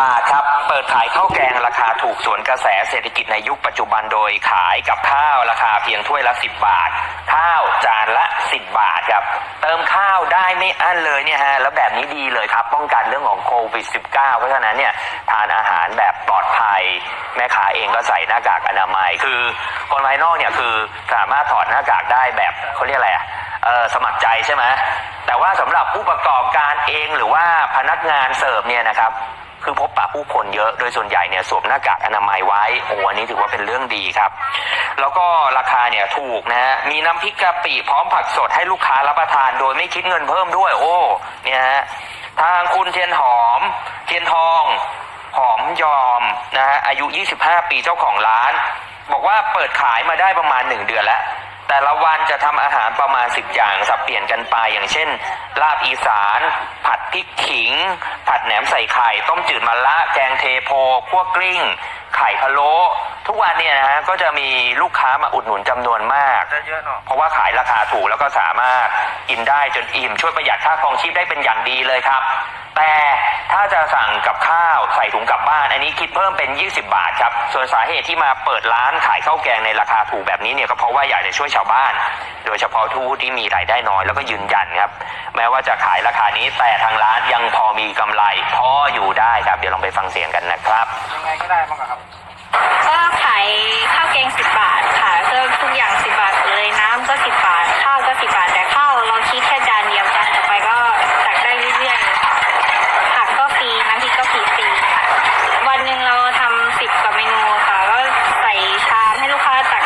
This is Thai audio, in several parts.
บาทครับ เปิดขายข้าวแกงราคาถูกสวนกระแสเศรษฐกิจในยุคปัจจุบันโดยขายกับข้าวราคาเพียงถ้วยละ 10 บาท ข้าวจานละ 10 บาทครับ เติมข้าวได้ไม่อั้นเลยเนี่ยฮะ แล้วแบบนี้ดีเลยครับ ป้องกันเรื่องของโควิด -19 เพราะฉะนั้นเนี่ยทานอาหารแบบปลอดภัย แม่ค้าเองก็ใส่หน้ากากอนามัย คือคนภายนอกเนี่ยคือสามารถถอดหน้ากากได้แบบเขาเรียกอะไรอะเออสมัครใจใช่ไหมแต่ว่าสำหรับผู้ประกอบการเองหรือว่าพนักงานเสิร์ฟเนี่ยนะครับ คือพบปะผู้คนเยอะโดยส่วนใหญ่เนี่ยสวมหน้ากากอนามัยไว้โอ้อันนี้ถือว่าเป็นเรื่องดีครับ แล้วก็ราคาเนี่ยถูกนะฮะมีน้ำพริกกะปิพร้อมผักสดให้ลูกค้ารับประทาน โดยไม่คิดเงินเพิ่มด้วย โอ้เนี่ยฮะทางคุณเทียนหอม เทียนทอง หอมยอมนะฮะอายุ 25 ปีเจ้าของร้าน บอกว่าเปิดขายมาได้ประมาณ 1 เดือนแล้ว แต่ละวันจะทำอาหารประมาณ 10 อย่างสับเปลี่ยนกันไป อย่างเช่น ลาบอีสาน ผัดพริกขิง ผัดแหนมใส่ไข่ ต้มจืดมะละ แกงเทโพคั่วกลิ้ง ไข่พะโล้ทุกวันเนี่ยนะฮะก็จะมีลูกค้ามาอุดหนุนจำนวนมากจะเยอะเนาะเพราะว่าขายราคาถูกแล้วก็สามารถกินได้จนอิ่มช่วยประหยัดค่าครองชีพได้เป็นอย่างดีเลยครับ แต่ถ้าจะสั่งกับข้าวใส่ถุงกลับบ้าน อันนี้คิดเพิ่มเป็น 20 บาทครับ ส่วนสาเหตุที่มาเปิดร้านขายข้าวแกงในราคาถูกแบบนี้เนี่ยก็เพราะว่าอยากจะช่วยชาวบ้าน โดยเฉพาะทูตที่มีรายได้น้อยแล้วก็ยืนยันครับ แม้ว่าจะขายราคานี้แต่ทางร้านยังพอมีกำไรพออยู่ได้ครับ เดี๋ยวลองไปฟังเสียงกันนะครับยังไงก็ได้มั้งอะครับ ก็ขายข้าวแกงสิบบาทค่ะก็ทุกอย่างสิบบาทเลยน้ำก็สิบบาท ข้าวก็สิบบาท แต่ข้าวเราคิดแค่จานเดียวจานต่อไปก็ตักได้เรื่อยๆผักก็ฟรีน้ำพริกก็ฟรีฟรีๆค่ะ วันหนึ่งเราทำสิบกว่าเมนูค่ะ ก็ใส่ชามให้ลูกค้าตัก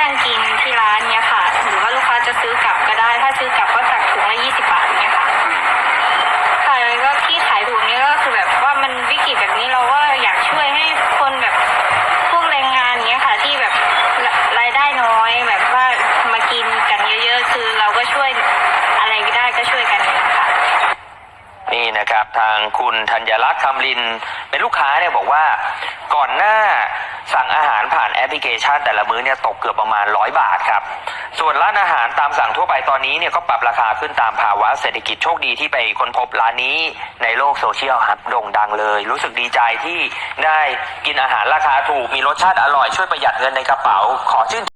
นั่งกินที่ร้านเนี้ยค่ะ หรือว่าลูกค้าจะซื้อกลับก็ได้ ถ้าซื้อกลับก็ตักถุงละยี่สิบบาทเนี้ยค่ะ ค่ะแล้ วก็ที่ขายถูกนี้ก็คือแบบว่ามันวิกฤตแบบนี้เราก็อยากช่วยให้คนแบบพวกแรงงานเนี้ยค่ะ ที่แบบรายได้น้อยแบบว่ามากินกันเยอะๆ คือเราก็ช่วยอะไรได้ก็ช่วยกันค่ะนี่นะครับทางคุณธัญลักษณ์คำลินเป็นลูกค้าเนี่ยบอกว่าก่อนหน้า สั่งอาหารผ่านแอปพลิเคชัน แต่ละมื้อเนี่ยตกเกือบประมาณร้อยบาทครับ ส่วนร้านอาหารตามสั่งทั่วไปตอนนี้เนี่ยก็ปรับราคาขึ้นตามภาวะเศรษฐกิจโชคดีที่ไปค้นพบร้านนี้ในโลกโซเชียลครับโด่งดังเลย รู้สึกดีใจที่ได้กินอาหารราคาถูกมีรสชาติอร่อยช่วยประหยัดเงินในกระเป๋าขอชื่น